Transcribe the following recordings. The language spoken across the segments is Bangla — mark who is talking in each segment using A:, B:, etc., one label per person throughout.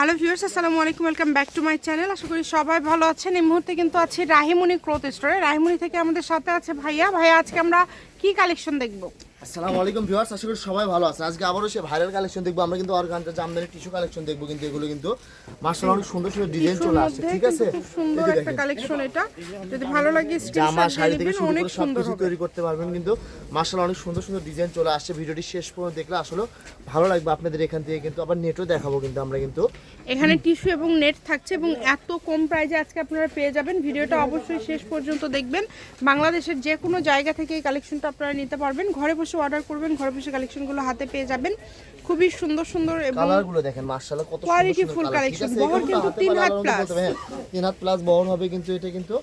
A: হ্যালো ভিউয়ার্স আসসালামু আলাইকুম welcome back to my channel আশা করি সবাই ভালো আছেন। এই মুহূর্তে কিন্তু আছি রাহিমুনি ক্লোথ স্টোরে রাহিমুনি থেকে আমাদের সাথে আছে ভাইয়া। ভাইয়া, আজকে আমরা কি কালেকশন দেখব?
B: আসসালামু আলাইকুম ভিউয়ার্স আশা করি সবাই ভালো আছেন। আজকে আবারও সে ভাইরাল কালেকশন দেখব। আমরা কিন্তু জামদানি টিস্যু কালেকশন দেখব কিন্তু এগুলো কিন্তু মার্শাল অনেক সুন্দর সুন্দর ডিজাইন চলে আসছে ঠিক আছে?
A: খুব সুন্দর একটা কালেকশন এটা। যদি ভালো লাগে
B: জামা শাড়ি থেকে
A: নেবেন
B: শুরু করে সব কিছু তৈরি করতে পারবেন কিন্তু মার্শাল অনেক সুন্দর সুন্দর ডিজাইন চলে আসছে। ভিডিওটি শেষ পর্যন্ত দেখলে আসলে ভালো লাগবে আপনাদের এখান থেকে কিন্তু আবার নেটও দেখাবো কিন্তু আমরা কিন্তু।
A: এখানে টিস্যু এবং নেট থাকছে এবং এত কম প্রাইজে আজকে আপনারা পেয়ে যাবেন। ভিডিওটা অবশ্যই শেষ পর্যন্ত দেখবেন। বাংলাদেশের যে কোনো জায়গা থেকে এই কালেকশনটা আপনারা নিতে পারবেন। ঘরে বসে অর্ডার করবেন ঘরে বসে কালেকশনগুলো হাতে পেয়ে যাবেন। খুবই সুন্দর সুন্দর এবং
B: কালারগুলো দেখেন মার্শাল কত ঠিক
A: collection,
B: আছে?
A: বহর কিন্তু
B: হাতে
A: তিন
B: পারলে
A: হাত
B: আলাদা
A: plus।
B: বলতে হবে, হ্যাঁ, তিন হাত প্লাস বহন হবে কিন্তু এটা কিন্তু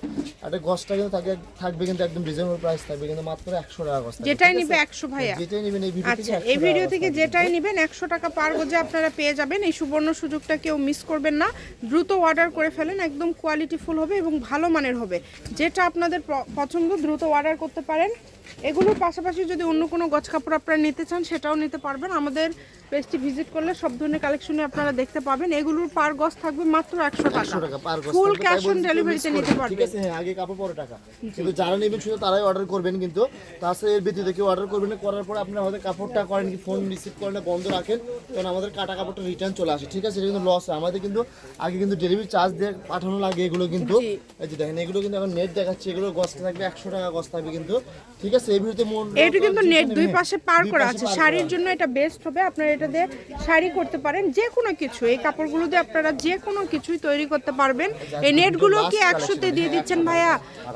B: একটা গছটা কিন্তু থাকে থাকবে কিন্তু একদম রিজনেবল প্রাইস থাকবে কিন্তু মাত্র একশো টাকা গছ থাকবে,
A: যেটাই নিবে
B: আছে?
A: একশো ভাইয়া।
B: যেটাই নেবেন এই ভিডিও
A: আচ্ছা এই ভিডিও থেকে যেটাই নেবেন একশো টাকা পার গজে আপনারা পেয়ে যাবেন। এই সুবর্ণ সুযোগটা কেউ মিস করবেন না। দ্রুত অর্ডার করে ফেলেন একদম কোয়ালিটি ফুল হবে এবং ভালো মানের হবে। যেটা আপনাদের পছন্দ দ্রুত অর্ডার করতে পারেন। এগুলোর পাশাপাশি যদি অন্য কোনো গছ কাপড় আপনারা নিতে চান সেটাও নিতে পারবেন। আমাদের পেজটি ভিজিট করলে সব ধরনের কালেকশনে আপনারা দেখতে পাবেন। এগুলোর পার গজ থাকবে মাত্র একশো
B: টাকা। পার
A: ফুল ক্যাশ অন ডেলিভারিতে নিতে
B: করবেন, ঠিক
A: পারবেন
B: আছে হ্যাঁ আগে কাপড় পরে টাকা। কিন্তু যারা নেবেন শুধু তারাই অর্ডার করবেন কিন্তু। তাছাড়া এর ব্যতীত কেউ অর্ডার করবেন করার পর আপনি আমাদের কাপড়টা করেন কি ফোন রিসিভ করেন না বন্ধ রাখেন কারণ আমাদের কাটা কাপড়টা রিটার্ন চলে আসে। ঠিক আছে এটা কিন্তু লস হয় আমাদের কিন্তু আগে কিন্তু ডেলিভারি চার্জ দিয়ে পাঠানো লাগে এগুলো কিন্তু। এই যে দেখেন এগুলো কিন্তু এখন নেট দেখাচ্ছে এগুলো গছটা থাকবে একশো টাকা গছ থাকবে কিন্তু। ঠিক আছে এই ভিডিওতে
A: এটা কিন্তু নেট দুই পাশে পার করা আছে। শাড়ির জন্য এটা বেস্ট হবে। আপনারা এটা দিয়ে শাড়ি করতে পারেন। যে কোনো কিছু এই কাপড়গুলো দিয়ে আপনারা যে কোনো কিছুই তৈরি করতে পারবেন। এই নেটগুলো কি একশোতে দিয়ে দিচ্ছেন ভাইয়া?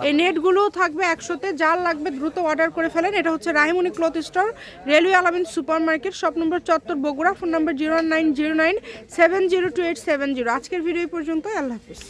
A: এই নেটগুলো থাকবে একশোতে। যার লাগবে দ্রুত অর্ডার করে ফেলেন। এটা হচ্ছে Rahimoni cloth store railway Alamin super market shop number চত্বর Bogura phone number zero nine zero nine seven zero two eight seven zero আজকের ভিডিও পর্যন্ত আল্লাহ হাফিজ।